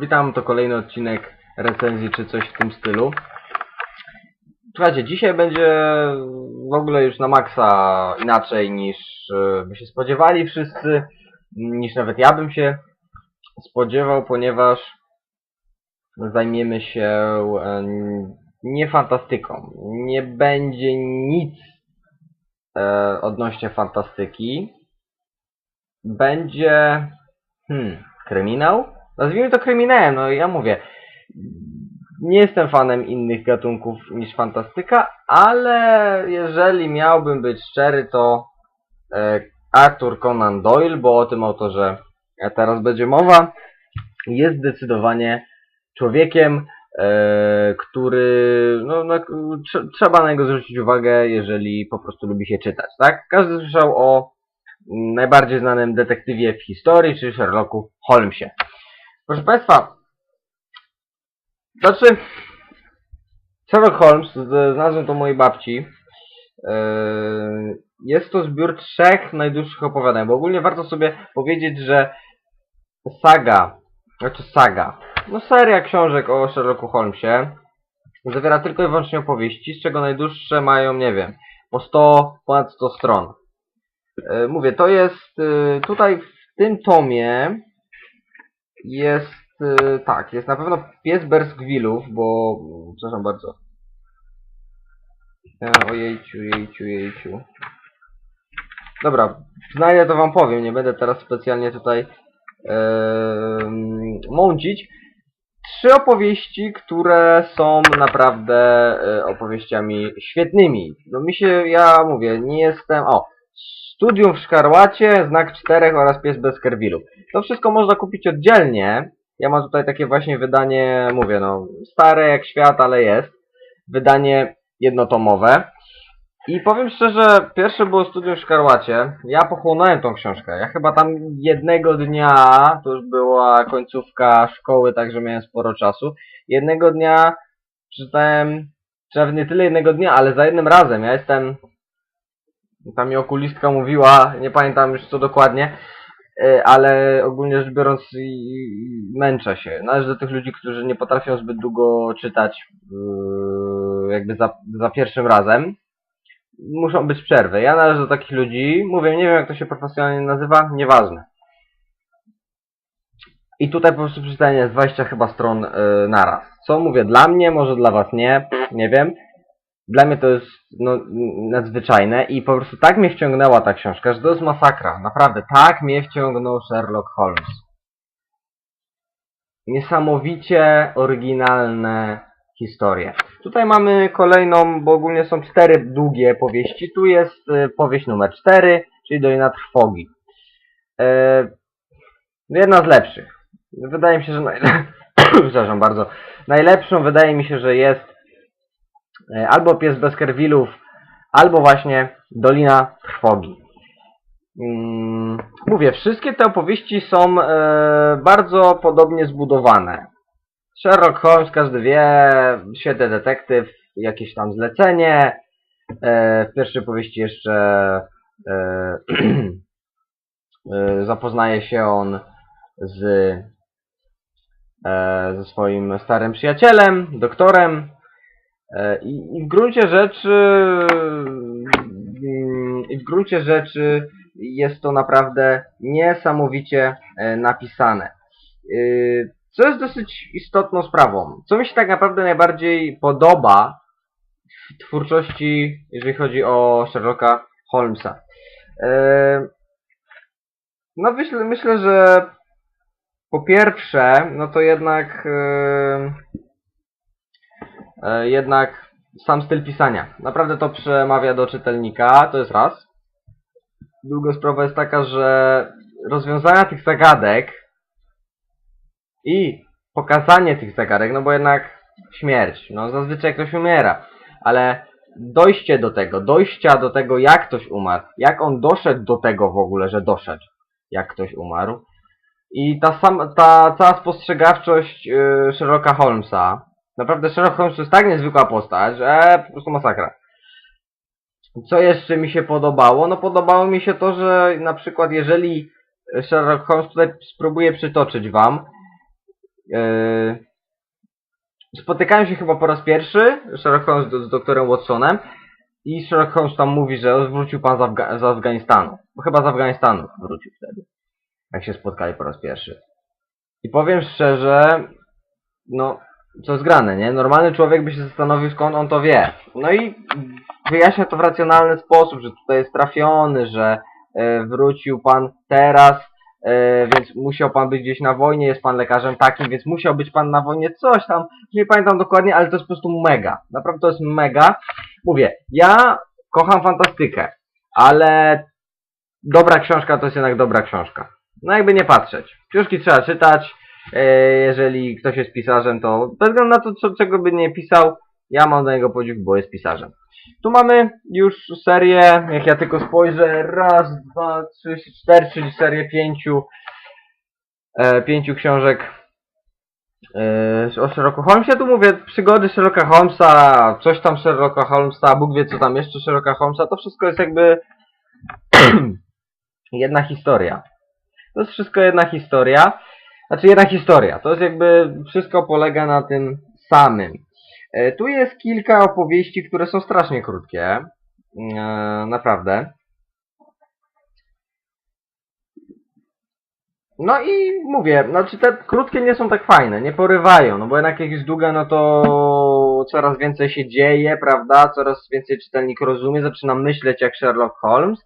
Witam, to kolejny odcinek recenzji czy coś w tym stylu. Słuchajcie, dzisiaj będzie w ogóle już na maksa inaczej niż e, by się spodziewali wszyscy, niż nawet ja bym się spodziewał, ponieważ zajmiemy się e, nie fantastyką. Nie będzie nic e, odnośnie fantastyki. Będzie hmm, kryminał? Nazwijmy to kryminałem, no ja mówię. Nie jestem fanem innych gatunków niż fantastyka, ale jeżeli miałbym być szczery, to e, Arthur Conan Doyle, bo o tym autorze teraz będzie mowa, jest zdecydowanie człowiekiem, e, który no, no, tr- trzeba na niego zwrócić uwagę, jeżeli po prostu lubi się czytać, tak? Każdy słyszał o mm, najbardziej znanym detektywie w historii, czyli Sherlocku Holmesie. Proszę Państwa, znaczy Sherlock Holmes, znalazłem to mojej babci, Yy, jest to zbiór trzech najdłuższych opowiadań, bo ogólnie warto sobie powiedzieć, że saga, znaczy saga, no seria książek o Sherlocku Holmesie zawiera tylko i wyłącznie opowieści, z czego najdłuższe mają, nie wiem, po 100, ponad 100 stron. Yy, Mówię, to jest yy, tutaj w tym tomie jest yy, tak, jest na pewno pies Berskwillów, bo przepraszam bardzo. E, ojejciu, jejciu, jejciu. Dobra, znajdę to wam powiem, nie będę teraz specjalnie tutaj em, mącić. Trzy opowieści, które są naprawdę e, opowieściami świetnymi. No mi się, ja mówię, nie jestem... O! Studium w Szkarłacie, Znak Czterech oraz Pies bez Kerwilu. To wszystko można kupić oddzielnie. Ja mam tutaj takie właśnie wydanie, mówię no, stare jak świat, ale jest. Wydanie jednotomowe. I powiem szczerze, pierwsze było Studium w Szkarłacie. Ja pochłonąłem tą książkę. Ja chyba tam jednego dnia, to już była końcówka szkoły, także miałem sporo czasu. Jednego dnia przeczytałem, czy nie tyle jednego dnia, ale za jednym razem. Ja jestem, tam mi okulistka mówiła, nie pamiętam już co dokładnie, e, ale ogólnie rzecz biorąc męczę się. Należę do tych ludzi, którzy nie potrafią zbyt długo czytać yy, jakby za, za pierwszym razem. Muszą być przerwy. Ja należę do takich ludzi. Mówię, nie wiem jak to się profesjonalnie nazywa, nieważne. I tutaj po prostu przeczytanie jest 20 chyba stron yy, naraz. Co mówię, dla mnie, może dla was nie, nie wiem. Dla mnie to jest no, nadzwyczajne i po prostu tak mnie wciągnęła ta książka, że to jest masakra. Naprawdę, tak mnie wciągnął Sherlock Holmes. Niesamowicie oryginalne historie. Tutaj mamy kolejną, bo ogólnie są cztery długie powieści. Tu jest y, powieść numer cztery, czyli Dolina Trwogi. E, jedna z lepszych. Wydaje mi się, że. Przepraszam bardzo. Najlepszą wydaje mi się, że jest albo Pies Baskervillów, albo właśnie Dolina Trwogi. Mm, Mówię, wszystkie te opowieści są e, bardzo podobnie zbudowane. Sherlock Holmes, każdy wie, świetny detektyw, jakieś tam zlecenie. E, w pierwszej powieści jeszcze e, e, zapoznaje się on z e, ze swoim starym przyjacielem, doktorem. E, i, I w gruncie rzeczy mm, i w gruncie rzeczy jest to naprawdę niesamowicie e, napisane. Y, Co jest dosyć istotną sprawą. Co mi się tak naprawdę najbardziej podoba w twórczości, jeżeli chodzi o Sherlocka Holmesa. E, No myślę, myślę, że po pierwsze, no to jednak e, e, jednak sam styl pisania. Naprawdę to przemawia do czytelnika, to jest raz. Druga sprawa jest taka, że rozwiązania tych zagadek i pokazanie tych zagadek, no bo jednak śmierć, no zazwyczaj ktoś umiera, ale dojście do tego, dojścia do tego, jak ktoś umarł, jak on doszedł do tego w ogóle, że doszedł, jak ktoś umarł, i ta, sam, ta cała spostrzegawczość yy, Sherlocka Holmesa, naprawdę Sherlock Holmes to jest tak niezwykła postać, że po prostu masakra. Co jeszcze mi się podobało? No podobało mi się to, że na przykład jeżeli Sherlock Holmes tutaj spróbuję przytoczyć wam, Yy, spotykają się chyba po raz pierwszy Sherlock Holmes z, doktorem Watsonem i Sherlock Holmes tam mówi, że wrócił pan z, Afga- z Afganistanu. Bo chyba z Afganistanu wrócił wtedy. Jak się spotkali po raz pierwszy. I powiem szczerze, no, co zgrane, nie? Normalny człowiek by się zastanowił, skąd on to wie. No i wyjaśnia to w racjonalny sposób, że tutaj jest trafiony, że e, wrócił pan teraz, e, więc musiał pan być gdzieś na wojnie, jest pan lekarzem takim, więc musiał być pan na wojnie, coś tam, nie pamiętam dokładnie, ale to jest po prostu mega. Naprawdę to jest mega. Mówię, ja kocham fantastykę, ale dobra książka to jest jednak dobra książka. No jakby nie patrzeć. Książki trzeba czytać, jeżeli ktoś jest pisarzem, to bez względu na to, co, czego by nie pisał, ja mam do niego podziw, bo jest pisarzem. Tu mamy już serię, jak ja tylko spojrzę, raz, dwa, trzy, cztery, czyli serię pięciu, e, pięciu książek e, o Sherlocku Holmesie. Tu mówię, przygody Sherlocka Holmesa, coś tam Sherlocka Holmesa, Bóg wie co tam jeszcze Sherlocka Holmesa, to wszystko jest jakby jedna historia. To jest wszystko jedna historia. Znaczy jedna historia. To jest jakby wszystko polega na tym samym. E, Tu jest kilka opowieści, które są strasznie krótkie. E, Naprawdę. No i mówię, znaczy te krótkie nie są tak fajne, nie porywają, no bo jednak jak jest długa, no to coraz więcej się dzieje, prawda? Coraz więcej czytelnik rozumie, zaczyna myśleć jak Sherlock Holmes.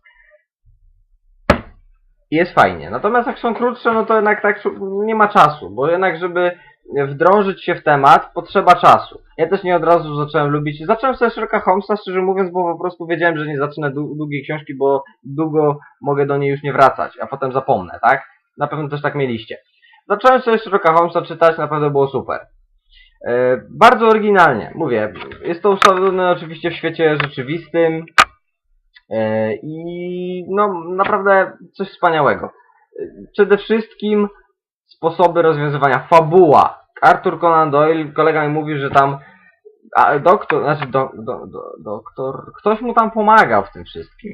I jest fajnie. Natomiast jak są krótsze, no to jednak tak nie ma czasu, bo jednak żeby wdrążyć się w temat, potrzeba czasu. Ja też nie od razu zacząłem lubić. Zacząłem sobie Sherlocka Holmesa, szczerze mówiąc, bo po prostu wiedziałem, że nie zacznę dłu- długiej książki, bo długo mogę do niej już nie wracać, a potem zapomnę, tak? Na pewno też tak mieliście. Zacząłem sobie Sherlocka Holmesa czytać, naprawdę było super. E, bardzo oryginalnie, mówię. Jest to ustalone oczywiście w świecie rzeczywistym i no naprawdę coś wspaniałego. E, Przede wszystkim sposoby rozwiązywania. Fabuła. Arthur Conan Doyle, kolega mi mówił, że tam a, doktor, znaczy do, do, do, doktor, ktoś mu tam pomagał w tym wszystkim.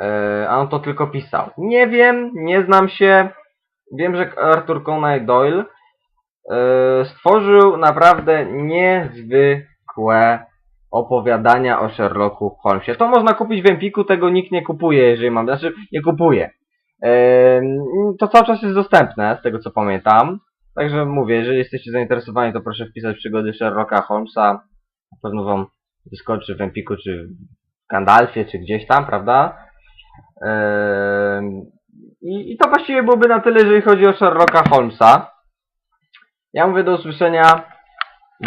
E, a on to tylko pisał. Nie wiem, nie znam się. Wiem, że Arthur Conan Doyle e, stworzył naprawdę niezwykłe opowiadania o Sherlocku Holmesie. To można kupić w Empiku, tego nikt nie kupuje, jeżeli mam, znaczy nie kupuje. To cały czas jest dostępne, z tego co pamiętam. Także mówię, jeżeli jesteście zainteresowani, to proszę wpisać przygody Sherlocka Holmesa. Na pewno wam wyskoczy w Empiku, czy w Gandalfie, czy gdzieś tam, prawda? I, I to właściwie byłoby na tyle, jeżeli chodzi o Sherlocka Holmesa. Ja mówię do usłyszenia.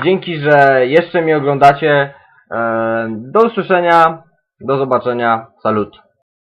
Dzięki, że jeszcze mnie oglądacie. Em, Do usłyszenia. Do zobaczenia. Salut.